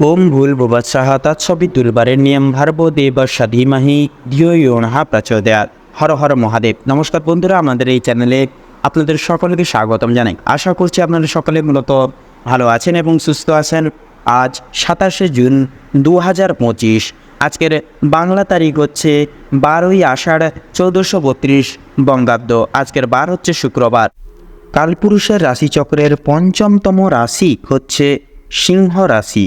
ওম ভুল ভুবৎসহ তৎসবিতুর্বারের নিয়ম ভার্ব দেবস্য ধীমহি ধিও ইয়নহা প্রচোদয়াৎ। হর হর মহাদেব। নমস্কার বন্ধুরা, আমাদের এই চ্যানেলে আপনাদের সকলকে স্বাগতম জানাই। আশা করছি আপনারা সকলে মূলত ভালো আছেন এবং সুস্থ আছেন। আজ সাতাশে জুন দু হাজার পঁচিশ, আজকের বাংলা তারিখ হচ্ছে বারোই আষাঢ় চৌদ্দশো বত্রিশ বঙ্গাব্দ। আজকের বার হচ্ছে শুক্রবার। কালপুরুষের রাশিচক্রের পঞ্চমতম রাশি হচ্ছে সিংহ রাশি।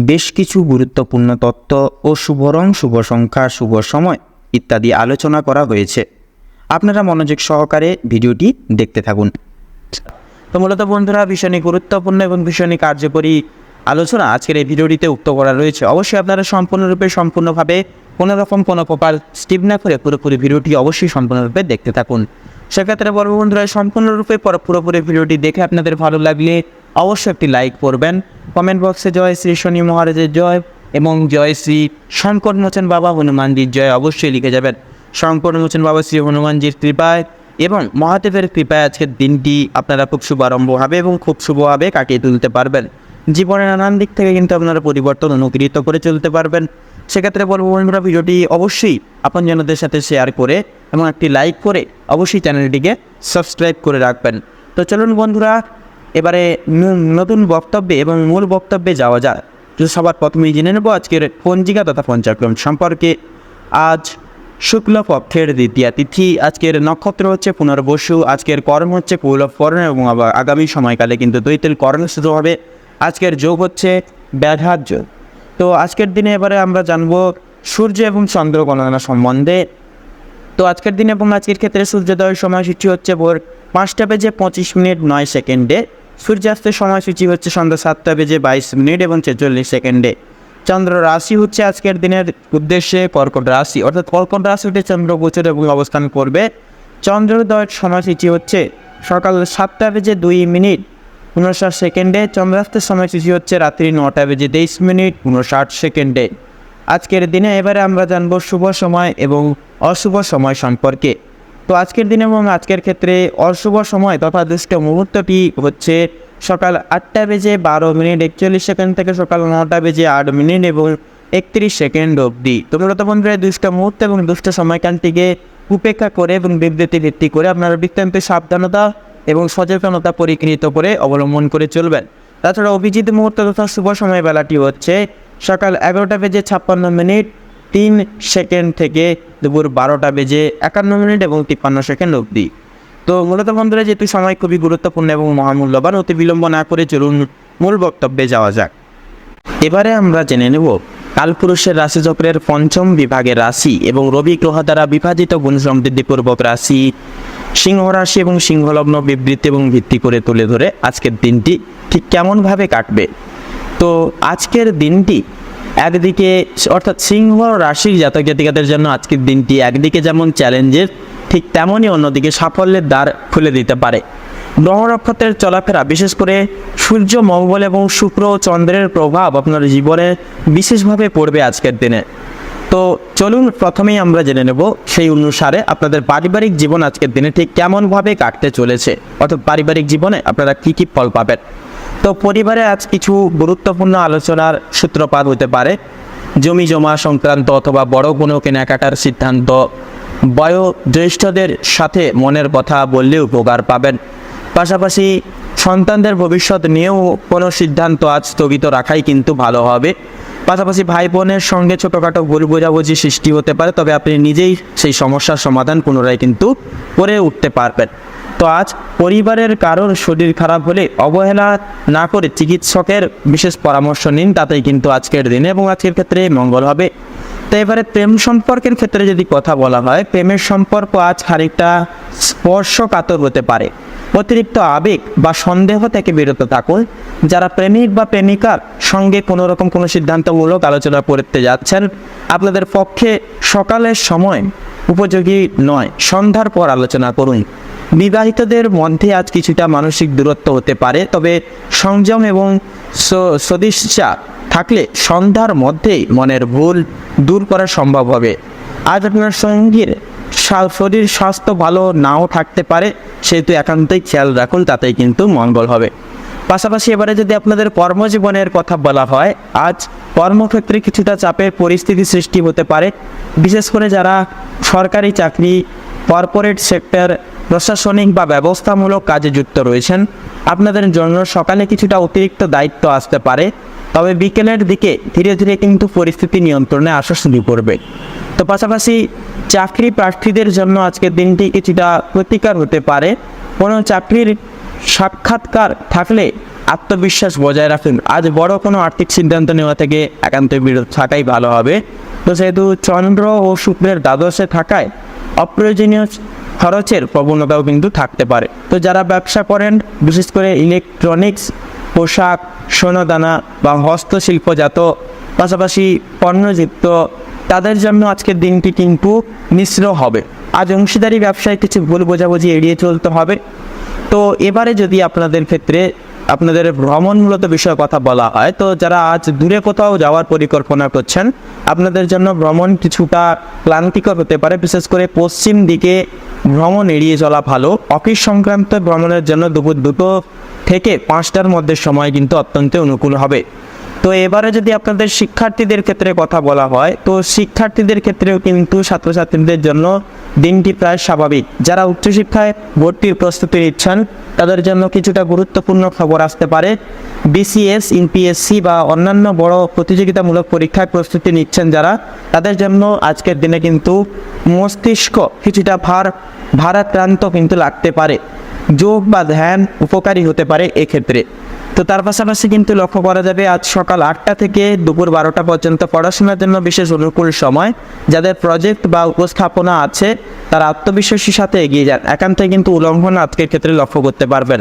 বেশ কিছু গুরুত্বপূর্ণ তত্ত্ব ও শুভ রং শুভ সংখ্যা, শুভ সময় ইত্যাদি আলোচনা করা হয়েছে। আপনারা মনোযোগ সহকারে ভিডিওটি দেখতে থাকুন। তো মূলত বন্ধুরা ভীষণই গুরুত্বপূর্ণ এবং ভীষণই কার্যকরী আলোচনা আজকের এই ভিডিওটিতে উক্ত করা রয়েছে। অবশ্যই আপনারা সম্পূর্ণরূপে, সম্পূর্ণভাবে কোনো রকম, কোনো প্রকার স্টিপ না করে পুরোপুরি ভিডিওটি অবশ্যই সম্পূর্ণরূপে দেখতে থাকুন। সেক্ষেত্রে বড় বন্ধুরা, সম্পূর্ণরূপে পর- পুরোপুরি ভিডিওটি দেখে আপনাদের ভালো লাগলে অবশ্যই একটি লাইক করবেন। কমেন্ট বক্সে জয় শ্রী শনি মহারাজের জয় এবং জয় শ্রী শঙ্কর মোচন বাবা হনুমানজির জয় অবশ্যই লিখে যাবেন। শঙ্কর মোচন বাবা শ্রী হনুমানজির কৃপায় এবং মহাদেবের কৃপায় আজকের দিনটি আপনারা খুব শুভারম্ভ হবে এবং খুব শুভভাবে কাটিয়ে তুলতে পারবেন। জীবনের নানান দিক থেকে কিন্তু আপনারা পরিবর্তন অনুকৃত করে চলতে পারবেন। সেক্ষেত্রে বলব বন্ধুরা, ভিডিওটি অবশ্যই আপনজনদের সাথে শেয়ার করে এবং একটি লাইক করে অবশ্যই চ্যানেলটিকে সাবস্ক্রাইব করে রাখবেন। তো চলুন বন্ধুরা এবারে নতুন বক্তব্যে এবং মূল বক্তব্যে যাওয়া যায়। সবার প্রথমেই জেনে নেব আজকের পঞ্জিকা তথা পঞ্চাক্রম সম্পর্কে, আজ শুক্ল পক্ষের দ্বিতীয় তিথি, আজকের নক্ষত্র হচ্ছে পুনর্বসু, আজকের কর্ম হচ্ছে পৌলভ কর্ণ এবং আগামী সময়কালে কিন্তু দৈতেল কর্ণ শুরু হবে। আজকের যোগ হচ্ছে ব্যাঘাত যোগ। তো আজকের দিনে এবারে আমরা জানব সূর্য এবং চন্দ্র গণনা সম্বন্ধে। তো আজকের দিনে এবং আজকের ক্ষেত্রে সূর্যোদয়ের সময়সূচি হচ্ছে ভোর পাঁচটা বেজে পঁচিশ মিনিট নয় সেকেন্ডে। সূর্যাস্তের সময়সূচি হচ্ছে সন্ধ্যা সাতটা বেজে বাইশ মিনিট এবং ছেচল্লিশ সেকেন্ডে। চন্দ্র রাশি হচ্ছে আজকের দিনের উদ্দেশ্যে কর্কট রাশি, অর্থাৎ কর্কট রাশিতে চন্দ্র গোচর এবং অবস্থান করবে। চন্দ্রোদয়ের সময়সূচি হচ্ছে সকাল সাতটা বেজে দুই মিনিট উনষাট সেকেন্ডে। চন্দ্রাস্তের সময়সূচি হচ্ছে রাত্রি নটা বেজে তেইশ মিনিট উনষাট সেকেন্ডে। আজকের দিনে এবারে আমরা জানব শুভ সময় এবং অশুভ সময় সম্পর্কে। তো আজকের দিনে এবং আজকের ক্ষেত্রে অশুভ সময় তথা দুষ্ট মুহূর্তটি হচ্ছে সকাল আটটা বেজে বারো মিনিট, একচল্লিশ সেকেন্ড থেকে সকাল নটা বেজে আট মিনিট এবং একত্রিশ সেকেন্ড অবধি। তো মূলত বন্ধুরা দুষ্ট মুহূর্ত এবং দুষ্ট সময়কালটিকে উপেক্ষা করে এবং বিবৃতি ভিত্তি করে আপনারা বৃত্তান্ত সাবধানতা এবং সচেতনতা পরিকৃত করে অবলম্বন করে চলবেন। তাছাড়া অভিজিৎ মুহূর্ত তথা শুভ সময় বেলাটি হচ্ছে সকাল এগারোটা বেজে ছাপ্পান্ন মিনিট, তিন সেকেন্ড থেকে দুপুর বারোটা বেজে একান্ন মিনিট এবং তিপ্পান্ন সেকেন্ড অবধি। তো মূলত বন্ধুরা, যেহেতু সময় খুবই গুরুত্বপূর্ণ এবং মহামূল্যবান, অতি বিলম্ব না করে চলুন মূল বক্তব্যে যাওয়া যাক। এবারে আমরা জেনে নেব, কালপুরুষের রাশিচক্রের পঞ্চম বিভাগের রাশি এবং রবি গ্রহ দ্বারা বিভাজিত গুণ সমৃদ্ধিপূর্বক রাশি। সিংহ রাশি এবং সিংহলগ্ন বিবৃতি এবং ভিত্তি করে তুলে ধরে আজকের দিনটি ঠিক কেমনভাবে কাটবে। তো আজকের দিনটি একদিকে অর্থাৎ সিংহ রাশির জাতক জাতিকাদের জন্য আজকের দিনটি একদিকে যেমন চ্যালেঞ্জের, ঠিক তেমনই অন্যদিকে সাফল্যের দ্বার খুলে দিতে পারে। গ্রহ নক্ষত্রের চলাফেরা, বিশেষ করে সূর্য, মঙ্গল এবং শুক্র চন্দ্রের প্রভাব আপনার জীবনে বিশেষভাবে পড়বে আজকের দিনে। তো চলুন প্রথমেই আমরা জেনে নেব সেই অনুসারে আপনাদের পারিবারিক জীবন আজকের দিনে ঠিক কেমনভাবে কাটতে চলেছে, অর্থাৎ পারিবারিক জীবনে আপনারা কী কী ফল পাবেন। তো পরিবারে আজ কিছু গুরুত্বপূর্ণ আলোচনার সূত্রপাত হতে পারে। জমি জমা সংক্রান্ত অথবা বড় কোনো কেনাকাটার সিদ্ধান্ত বয়োজ্যেষ্ঠদের সাথে মনের কথা বললে উপকার পাবেন। পাশাপাশি সন্তানদের ভবিষ্যৎ নিয়েও কোনো সিদ্ধান্ত আজ স্থগিত রাখাই কিন্তু ভালো হবে। পাশাপাশি ভাই বোনের সঙ্গে ছোটোখাটো ভুল বোঝাবুঝি সৃষ্টি হতে পারে, তবে আপনি নিজেই সেই সমস্যার সমাধান পুনরায় কিন্তু করে উঠতে পারবেন। তো আজ পরিবারের কারোর শরীর খারাপ হলে অবহেলা না করে চিকিৎসকের বিশেষ পরামর্শ নিন, তাতেই কিন্তু আজকের দিনে এবং আজকের ক্ষেত্রে মঙ্গল হবে। তো এবারে প্রেম সম্পর্কের ক্ষেত্রে যদি কথা বলা হয়, প্রেমের সম্পর্ক আজ খানিকটা স্পর্শকাতর হতে পারে। অতিরিক্ত আবেগ বা সন্দেহ থেকে বিরত থাকুন। যারা প্রেমিক বা প্রেমিকার সঙ্গে কোনো রকম কোনো সিদ্ধান্তমূলক আলোচনা করতে যাচ্ছেন, আপনাদের পক্ষে সকালের সময় উপযোগী নয়। সন্ধ্যার পর আলোচনা করুন। বিবাহিতদের মধ্যে আজ কিছুটা মানসিক দূরত্ব হতে পারে, তবে সংযম এবং সদিচ্ছা থাকলে সন্ধ্যার মধ্যেই মনের ভুল দূর করা সম্ভব হবে। আজ আপনার সঙ্গীর শরীর স্বাস্থ্য ভালো নাও থাকতে পারে, সেহেতু একান্তই খেয়াল রাখুন, তাতেই কিন্তু মঙ্গল হবে। পাশাপাশি এবারে যদি আপনাদের কর্মজীবনের কথা বলা হয়, আজ কর্মক্ষেত্রে কিছুটা চাপের পরিস্থিতি সৃষ্টি হতে পারে, বিশেষ করে যারা সরকারি চাকরি, কর্পোরেট সেক্টর প্রশাসনিক বা ব্যবস্থামূলক কাজে যুক্ত রয়েছেন। আপনাদের জন্য সকালে কিছুটা অতিরিক্ত দায়িত্ব আসতে পারে, তবে বিকেলের দিকে ধীরে ধীরে কিন্তু পরিস্থিতি নিয়ন্ত্রণে আসা শুরু করবে। তো পাশাপাশি চাকরি প্রার্থীদের জন্য আজকের দিনটি কিছুটা প্রতিকার হতে পারে। কোনো চাকরির সাক্ষাৎকার থাকলে আত্মবিশ্বাস বজায় রাখুন। আজ বড় কোনো আর্থিক সিদ্ধান্ত নেওয়া থেকে একান্ত বিরত থাকাই ভালো হবে। তো সেহেতু চন্দ্র ও শুক্রের দ্বাদশে থাকায় অপ্রয়োজনীয় খরচের প্রবণতাও কিন্তু থাকতে পারে। তো যারা ব্যবসা করেন, বিশেষ করে ইলেকট্রনিক্স পোশাক, সোনাদানা বা হস্তশিল্পজাত, পাশাপাশি পণ্যযুক্ত, তাদের জন্য আজকের দিনটি কিন্তু মিশ্র হবে। আজ অংশীদারি ব্যবসায় কিছু ভুল বোঝাবুঝি এড়িয়ে চলতে হবে। তো এবারে যদি আপনাদের ক্ষেত্রে আপনাদের ভ্রমণ মূলত বিষয়ে কথা বলা হয়। তো যারা আজ দূরে কোথাও যাওয়ার পরিকল্পনা করছেন, আপনাদের জন্য ভ্রমণ কিছুটা ক্লান্তিকর হতে পারে। বিশেষ করে পশ্চিম দিকে ভ্রমণ এড়িয়ে চলা ভালো। অফিস সংক্রান্ত ভ্রমণের জন্য দুপুর দুটো থেকে পাঁচটার মধ্যে সময় কিন্তু অত্যন্ত অনুকূল হবে। তো এবারে যদি আপনাদের শিক্ষার্থীদের ক্ষেত্রে কথা বলা হয়, তো শিক্ষার্থীদের ক্ষেত্রেও কিন্তু ছাত্রছাত্রীদের জন্য দিনটি প্রায় স্বাভাবিক। যারা উচ্চশিক্ষায় ভর্তির প্রস্তুতি নিচ্ছেন, তাদের জন্য কিছুটা গুরুত্বপূর্ণ খবর আসতে পারে। বিসিএস ইউপিএসসি বা অন্যান্য বড় প্রতিযোগিতামূলক পরীক্ষায় প্রস্তুতি নিচ্ছেন যারা, তাদের জন্য আজকের দিনে কিন্তু মস্তিষ্ক কিছুটা ভার, ভারাক্রান্ত কিন্তু লাগতে পারে। যোগ বা ধ্যান উপকারী হতে পারে এক্ষেত্রে। তো তার পাশাপাশি কিন্তু লক্ষ্য করা যাবে, আজ সকাল আটটা থেকে দুপুর বারোটা পর্যন্ত পড়াশোনার জন্য বিশেষ অনুকূল সময়। যাদের প্রজেক্ট বা উপস্থাপনা আছে, তারা আত্মবিশ্বাসীর সাথে এগিয়ে যান। একান্তে কিন্তু উল্লঙ্ঘন আজকের ক্ষেত্রে লক্ষ্য করতে পারবেন।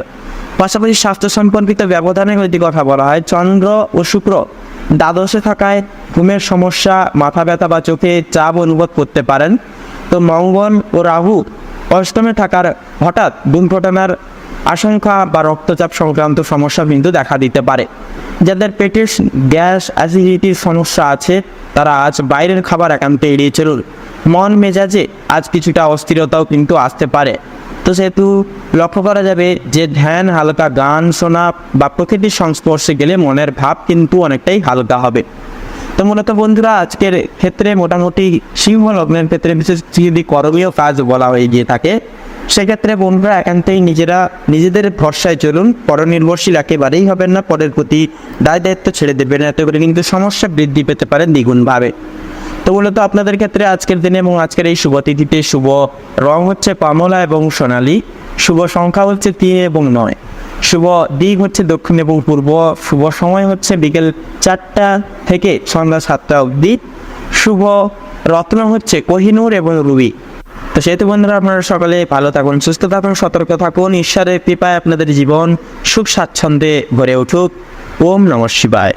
পাশাপাশি স্বাস্থ্য সম্পর্কিত ব্যবধানের যদি কথা বলা হয়, চন্দ্র ও শুক্র দ্বাদশে থাকায় ঘুমের সমস্যা, মাথা ব্যথা বা চোখে চাপ অনুভব করতে পারেন। তো মঙ্গল ও রাহু অষ্টমে থাকার হঠাৎ দুর্ঘটনার আশঙ্কা বা রক্তচাপ সংক্রান্ত সমস্যা কিন্তু দেখা দিতে পারে। যাদের পেটের গ্যাস, অ্যাসিডিটির সমস্যা আছে, তারা আজ বাইরের খাবার একান্তে এড়িয়ে চলুন। মন মেজাজে আজ কিছুটা অস্থিরতাও কিন্তু আসতে পারে। তো সেহেতু লক্ষ্য করা যাবে যে ধ্যান, হালকা গান শোনা বা প্রকৃতির সংস্পর্শে গেলে মনের ভাব কিন্তু অনেকটাই হালকা হবে। তো মূলত বন্ধুরা, আজকের ক্ষেত্রে মোটামুটি সিংহ লগ্নের ক্ষেত্রে বিশেষ যদি করণীয় কাজ বলা হয়ে গিয়ে থাকে, সেক্ষেত্রে বন্ধুরা একান্তেই নিজেরা নিজেদের ভরসায় চলুন। পরনির্ভরশীল একেবারেই হবেন না পরের প্রতি দায় দায়িত্ব ছেড়ে দেবেন এতে করে কিন্তু সমস্যা বৃদ্ধি পেতে পারে দ্বিগুণভাবে। তো মূলত আপনাদের ক্ষেত্রে আজকের দিনে এবং আজকের এই শুভ তিথিতে শুভ রং হচ্ছে কমলা এবং সোনালি। শুভ সংখ্যা হচ্ছে তিন এবং নয়। শুভ দিক হচ্ছে দক্ষিণ এবং পূর্ব। শুভ সময় হচ্ছে বিকেল চারটা থেকে সন্ধ্যা সাতটা অবধি। শুভ রত্ন হচ্ছে কোহিনুর এবং রুবি। তো সেহেতু বন্ধুরা, আপনারা সকালে ভালো থাকুন, সুস্থ থাকুন, সতর্ক থাকুন। ঈশ্বরের কৃপায় আপনাদের জীবন সুখ স্বাচ্ছন্দ্যে ভরে উঠুক। ওম নমঃ শিবায়।